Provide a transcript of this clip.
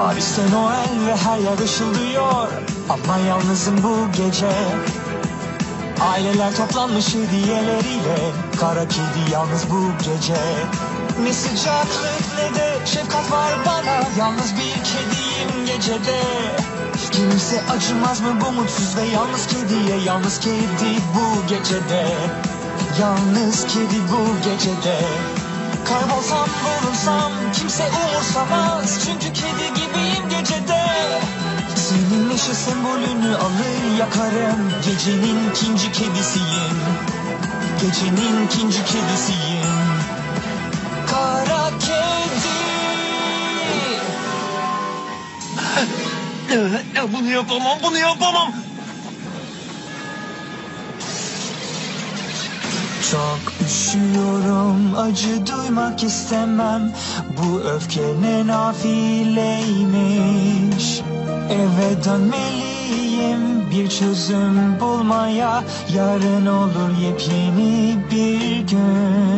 Paris'te Noel ve her yer ışıldıyor. Ama yalnızım bu gece. Aileler toplanmış hediyeleriyle. Kara kedi yalnız bu gece. Ne sıcaklık ne de şefkat var bana. Yalnız bir kediyim gecede. Kimse acımaz mı bu mutsuz ve yalnız kediye? Yalnız kedi bu gecede. Yalnız kedi bu gecede. Kaybolsam bulunsam kimse umursamaz Neşe sembolünü alır yakarım. Gecenin ikinci kedisiyim. Gecenin ikinci kedisiyim. Kara kedi. Bunu yapamam, bunu yapamam. Çok üşüyorum acı duymak istemem. Bu öfke ne nafileymiş Eve dönmeliyim bir çözüm bulmaya Yarın olur yepyeni bir gün.